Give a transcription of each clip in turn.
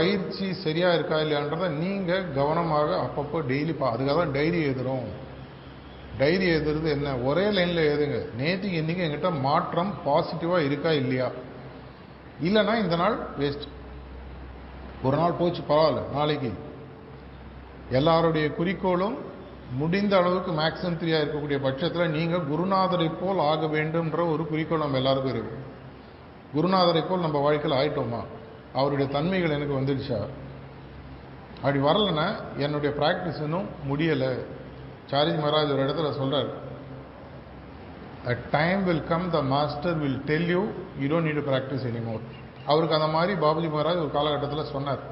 பயிற்சி சரியாக இருக்கா இல்லையான்றதை நீங்கள் கவனமாக அப்பப்போ டெய்லி பா அதுக்காக தான் டைரி எழுதுகிறோம் டைரி எழுதுறது என்ன? ஒரே லைனில் எழுதுங்க. நேற்றுக்கு இன்றைக்கி எங்கிட்ட மாற்றம் பாசிட்டிவாக இருக்கா இல்லையா? இல்லைன்னா இந்த நாள் வேஸ்ட் ஒரு நாள் போச்சு பரவாயில்ல. நாளைக்கு. எல்லாருடைய குறிக்கோளும் முடிந்த அளவுக்கு மேக்ஸிமம் த்ரீயாக இருக்கக்கூடிய பட்சத்தில் நீங்கள் குருநாதரை போல் ஆக வேண்டும்ன்ற ஒரு குறிக்கோள் நம்ம எல்லாருக்கும் இருக்கும் குருநாதரை போல் நம்ம வாழ்க்கையில் ஆயிட்டோமா? அவருடைய தன்மைகள் எனக்கு வந்துடுச்சா? அப்படி வரலைன்னா என்னுடைய ப்ராக்டிஸ் இன்னும் முடியலை. சாரிஜ் மகாராஜ் ஒரு இடத்துல சொல்கிறார் a time will come the master will tell you you don't need to practice anymore அவருக்கு அந்த மாதிரி பாபுஜி மகாராஜ் ஒரு காலகட்டத்தில் சொன்னார்.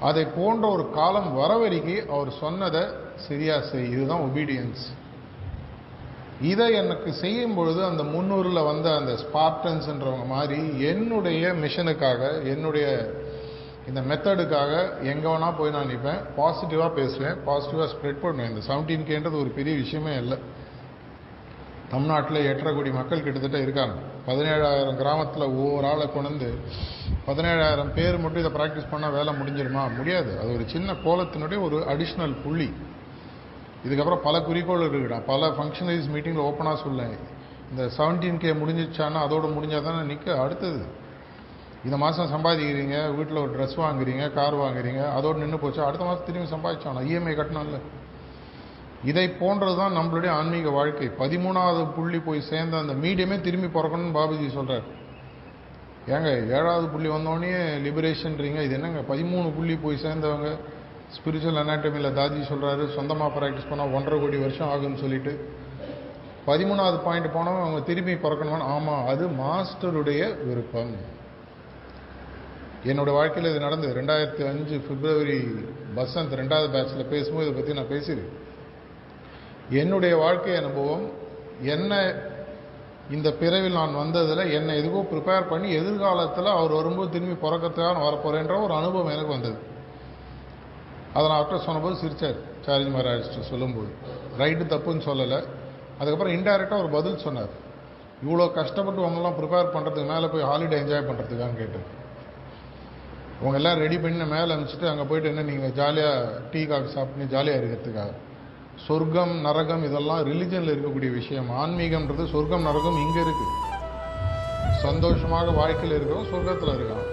அதை போன்ற ஒரு காலம் வர வரைக்கும் அவர் சொன்னதை சரியா செய் இதுதான் ஒபீடியன்ஸ் இதை எனக்கு செய்யும் பொழுது அந்த முன்னூறில் வந்த அந்த ஸ்பார்டன்ஸ்ன்றவங்க மாதிரி என்னுடைய மிஷனுக்காக என்னுடைய இந்த மெத்தடுக்காக எங்கே வேணால் போய் நான் நிற்பேன் பாசிட்டிவாக பேசுவேன். பாசிட்டிவாக ஸ்ப்ரெட் பண்ணுவேன். இந்த செவன்டீன் கேன்றது ஒரு பெரிய விஷயமே இல்லை. தமிழ்நாட்டில் எட்டரை கோடி மக்கள் கிட்டத்தட்ட இருக்காங்க. பதினேழாயிரம் கிராமத்தில் ஒவ்வொரு ஆளை கொண்டு பதினேழாயிரம் பேர் மட்டும் இதை ப்ராக்டிஸ் பண்ணால் வேலை முடிஞ்சிருமா? முடியாது. அது ஒரு சின்ன கோலத்தினுடைய ஒரு அடிஷ்னல் புள்ளி. இதுக்கப்புறம் பல குறிக்கோள் இருக்குடா பல ஃபங்க்ஷனரிஸ் மீட்டிங்கில் ஓப்பனாக சொல்லேன். இந்த செவன்டீன் கே முடிஞ்சிச்சான்னா அதோடு முடிஞ்சால் தானே நிற்க அடுத்தது இந்த மாதம் சம்பாதிக்கிறீங்க வீட்டில் ஒரு ட்ரெஸ் வாங்குறீங்க கார் வாங்குறீங்க அதோடு நின்று போச்சு. அடுத்த மாதம் திரும்பி சம்பாதிச்சானா? இஎம்ஐ கட்டணும்ல இதை போன்றது தான் நம்மளுடைய ஆன்மீக வாழ்க்கை. பதிமூணாவது புள்ளி போய் சேர்ந்த அந்த மீடியமே திரும்பி பிறக்கணும்னு பாபுஜி சொல்கிறார் ஏங்க ஏழாவது புள்ளி வந்தோடனே லிபரேஷன்றீங்க இது என்னங்க? பதிமூணு புள்ளி போய் சேர்ந்தவங்க ஸ்பிரிச்சுவல் அனாட்டமியில் தாஜி சொல்கிறாரு சொந்தமாக ப்ராக்டிஸ் பண்ணால் ஒன்றரை கோடி வருஷம் ஆகும்னு சொல்லிட்டு. பதிமூணாவது பாயிண்ட் போனவங்க அவங்க திரும்பி பிறக்கணும்னு ஆமாம் அது மாஸ்டருடைய விருப்பம். என்னோடய வாழ்க்கையில் இது நடந்தது. ரெண்டாயிரத்தி அஞ்சு பிப்ரவரி பசந்த் ரெண்டாவது பேட்சில் பேசும்போது இதை பற்றி நான் பேசியிருக்கேன். என்னுடைய வாழ்க்கை அனுபவம் என்ன இந்த பிறவில் நான் வந்ததில் என்னை எதுக்கோ ப்ரிப்பேர் பண்ணி எதிர்காலத்தில் அவர் வரும்போது திரும்பி பிறக்கிறதுக்காக வரப்போகிறேன்ற ஒரு அனுபவம் எனக்கு வந்தது. அதை நான் அவர்கிட்ட சொன்னபோது சிரிச்சார். சார்ஜ் மகாராஜ்ட்ட சொல்லும்போது. ரைட்டு தப்புன்னு சொல்லலை. அதுக்கப்புறம் இன்டைரக்டாக ஒரு பதில் சொன்னார். இவ்வளோ கஷ்டப்பட்டு உங்களெலாம் ப்ரிப்பேர் பண்ணுறதுக்கு மேலே போய் ஹாலிடே என்ஜாய் பண்ணுறதுக்கான்னு கேட்டு உங்க எல்லாம் ரெடி பண்ணி மேலே அனுப்பிச்சிட்டு அங்கே போயிட்டு என்ன நீங்கள் ஜாலியாக டீ காஃபி சாப்பிட்டு ஜாலியாக இருக்கிறதுக்காக. சொர்க்கம் நரகம் இதெல்லாம் ரிலிஜனில் இருக்கக்கூடிய விஷயம். ஆன்மீகம்ன்றது சொர்க்கம் நரகம் இங்கே இருக்குது சந்தோஷமாக வாழ்க்கையில் இருக்கிறோம் சொர்க்கத்தில் இருக்கான்.